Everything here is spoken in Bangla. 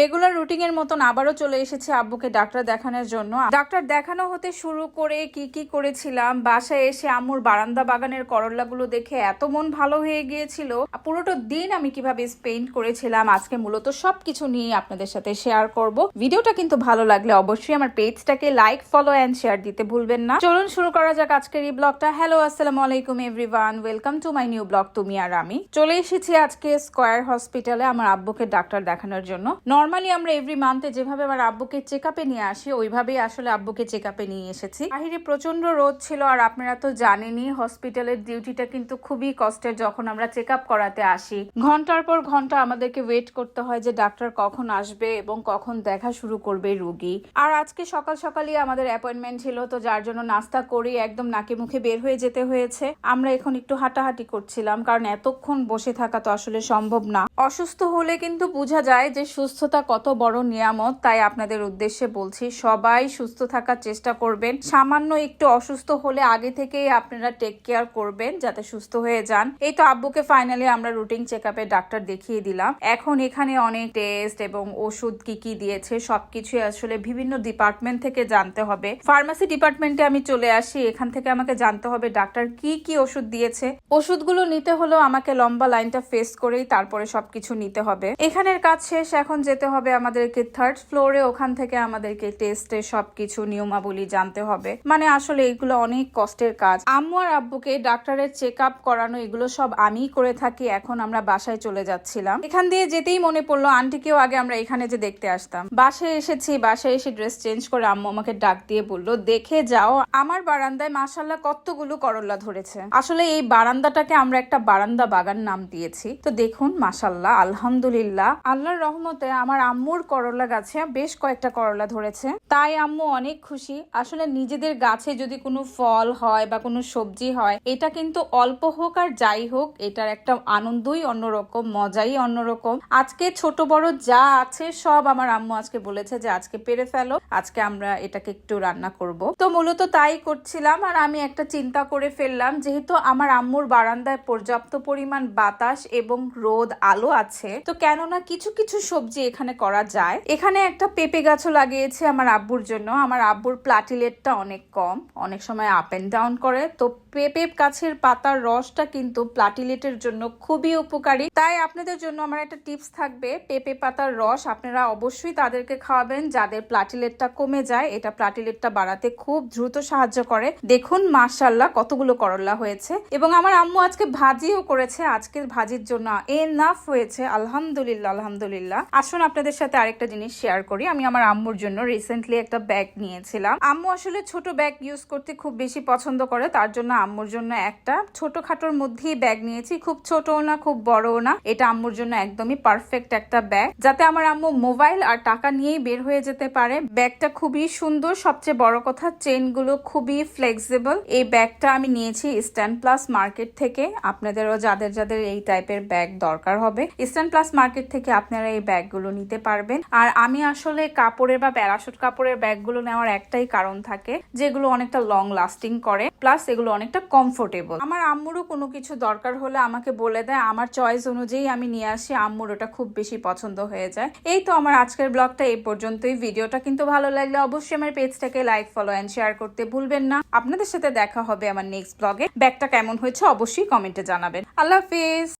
রেগুলার রুটিন এর মতন আবারও চলে এসেছি আব্বুকে ডাক্তার দেখানোর জন্য। ডাক্তার দেখানো হতে শুরু করে কি কি করেছিলাম, বাসায় এসে আম্মুর বারান্দা বাগানের করল্লাগুলো দেখে এত মন ভালো হয়ে গিয়েছিল। পুরোটা দিন আমি কীভাবে স্পেন্ড করেছিলাম, আজকে মূলত সবকিছু নিয়ে আপনাদের সাথে শেয়ার করব। ভিডিওটা কিন্তু ভালো লাগলে অবশ্যই আমার পেজটাকে লাইক ফলো অ্যান্ড শেয়ার দিতে ভুলবেন না। চলুন শুরু করা যাক আজকের এই ব্লগটা হ্যালো আসসালামু আলাইকুম everyone welcome to my new blog তুমি আর আমি। চলে এসেছি আজকে স্কয়ার হসপিটালে আমার আব্বুকে ডাক্তার দেখানোর জন্য। নর্মালি আমরা এভরি মান্থে যেভাবে আমার আব্বুকে চেক আপে নিয়ে আসি, ওইভাবেই আসলে আব্বুকে চেক আপে নিয়ে এসেছি। বাহিরে প্রচণ্ড রোদ ছিল আর আপনারা তো জানেনই হসপিটালের ডিউটিটা কিন্তু খুবই কষ্টের যখন আমরা চেক আপ করাতে আসি। ঘণ্টার পর ঘণ্টা আমাদেরকে ওয়েট করতে হয় যে ডাক্তার কখন আসবে এবং কখন দেখা শুরু করবে রুগী। আর আজকে সকাল সকালই আমাদের অ্যাপয়েন্টমেন্ট ছিল, তো যার জন্য নাস্তা করি একদম নাকে মুখে বের হয়ে যেতে হয়েছে। আমরা এখন একটু হাঁটাহাঁটি করছিলাম, কারণ এতক্ষণ বসে থাকা তো আসলে সম্ভব না। অসুস্থ হলে কিন্তু বোঝা যায় যে সুস্থতা কত বড় নিয়ামত, তাই আপনাদের উদ্দেশ্যে বলছি, সবাই সুস্থ থাকার চেষ্টা করবেন। সামান্য একটু অসুস্থ হলে আগে থেকেই আপনারা টেক কেয়ার করবেন, যাতে সুস্থ হয়ে যান। এই তো আব্বুকে ফাইনালি আমরা রুটিন চেক আপে ডাক্তার দেখিয়ে দিলাম। এখন এখানে অনেক টেস্ট এবং ওষুধ কি কি দিয়েছে সবকিছু আসলে বিভিন্ন ডিপার্টমেন্ট থেকে জানতে হবে। ফার্মাসি ডিপার্টমেন্টে আমি চলে আসি, এখান থেকে আমাকে জানতে হবে ডাক্তার কি কি ওষুধ দিয়েছে। ওষুধগুলো নিতে হলেও আমাকে লম্বা লাইনটা ফেস করেই তারপরে সবকিছু নিতে হবে। এখানের কাজ শেষ, এখন যেতে হবে আমাদেরকে থার্ড ফ্লোরে ওখান থেকে আমাদেরকে টেস্টে সবকিছু নিয়মাবলী জানতে হবে। মানে আসলে এগুলো অনেক কষ্টের কাজ। আম্মু আর আব্বুকে ডাক্তারের চেক আপ করানো, এগুলো সব আমিই করে থাকি, এখন আমরা বাসায় চলে যাচ্ছিলাম। এখান দিয়ে যেতেই মনে পড়ল, আন্টিকেও আগে আমরা এখানে যে দেখতে আসতাম। বাসায় এসেছি, বাসায় এসে ড্রেস চেঞ্জ করে আম্মু আমাকে ডাক দিয়ে বলল, দেখে যাও, আমার বারান্দায় মাসাল্লাহ কতগুলো করল্লা ধরেছে। আসলে এই বারান্দাটাকে আমরা একটা বারান্দা বাগান নাম দিয়েছি। তো দেখুন মাসাল্লাহ আলহামদুলিল্লাহ, আল্লাহর রহমতে আমার আম্মুর করলা গাছে বেশ কয়েকটা করলা ধরেছে। তাই আম্মু অনেক খুশি। আসলে নিজেদের গাছে যদি কোনো ফল হয় বা কোনো সবজি হয়, এটা কিন্তু অল্প হোক আর যাই হোক, এটার একটা আনন্দই অন্যরকম, মজাই অন্যরকম। আজকে ছোট বড় যা আছে সব আমার আম্মু আজকে বলেছে যে আজকে পেরে ফেলো, আজকে আমরা এটাকে একটু রান্না করব। তো মূলত তাই করছিলাম আর আমি একটা চিন্তা করে ফেললাম, যেহেতু আমার আম্মুর বারান্দায় পর্যাপ্ত পরিমাণ বাতাস এবং রোদ আলো আছে, তো কেননা কিছু কিছু সবজি এখানে করা যায়। এখানে একটা পেঁপে গাছও লাগিয়েছে আমার আব্বুর জন্য। আমার আব্বুর প্লাটিলেটটা অনেক কম। অনেক সময় আপ এন্ড ডাউন করে। তো পেঁপে গাছের পাতার রসটা কিন্তু প্লাটিলেটের জন্য খুবই উপকারী। তাই আপনাদের জন্য আমার একটা টিপস থাকবে। পেঁপে পাতার রস আপনারা অবশ্যই তাদেরকে খাওয়াবেন। যাদের প্লাটিলেটটা কমে যায়, এটা প্লাটিলেটটা বাড়াতে খুব দ্রুত সাহায্য করে। দেখুন মাশাল্লাহ কতগুলো করলা হয়েছে। এবং আমার আম্মু আজকে ভাজিও করেছে। আজকের ভাজির জন্য এনাফ হয়েছে। আলহামদুলিল্লাহ আলহামদুলিল্লাহ। আসুন আপনাদের সাথে আরেকটা জিনিস শেয়ার করি। আমি আমার আম্মুর জন্য রিসেন্টলি একটা ব্যাগ নিয়েছিলাম। আম্মু আসলে ছোট ব্যাগ ইউজ করতে খুব বেশি পছন্দ করে, তার জন্য আম্মুর জন্য একটা। ছোটখাটোর মধ্যেই ব্যাগ নিয়েছি, খুব ছোটও না, খুব বড়ও না। এটা আম্মুর জন্য একদমই পারফেক্ট একটা ব্যাগ যাতে আমার আম্মু মোবাইল আর টাকা নিয়েই বের হয়ে যেতে পারে। ব্যাগটা খুবই সুন্দর, সবচেয়ে বড় কথা চেনগুলো খুবই ফ্লেক্সিবল এই ব্যাগটা আমি নিয়েছি স্ট্যান্ড প্লাস মার্কেট থেকে। আপনাদেরও যাদের যাদের এই টাইপের ব্যাগ দরকার হবে স্ট্যান্ড প্লাস মার্কেট থেকে আপনারা এই ব্যাগগুলো নিতে পারবেন। আর আমি আসলে কাপড়ের বা প্যারাশুট কাপড়ের ব্যাগগুলো নেওয়ার একটাই কারণ থাকে, যেগুলো অনেকটা লং লাস্টিং করে প্লাস এগুলো অনেকটা কমফোর্টেবল আমার আম্মুরও কোনো কিছু দরকার হলে আমাকে বলে দেয়, আমার চয়েস অনুযায়ী আমি নিয়ে আসি, আম্মুর ওটা খুব বেশি পছন্দ হয়ে যায়। এই তো আমার আজকের ব্লগটা এই পর্যন্তই। ভিডিওটা কিন্তু ভালো লাগলে অবশ্যই আমার পেজটাকে লাইক ফলো অ্যান্ড শেয়ার করতে ভুলবেন না। আপনাদের সাথে দেখা হবে আমার নেক্সট ব্লগে ব্যাগটা কেমন হয়েছে অবশ্যই কমেন্টে জানাবেন। আল্লাহ হাফিজ!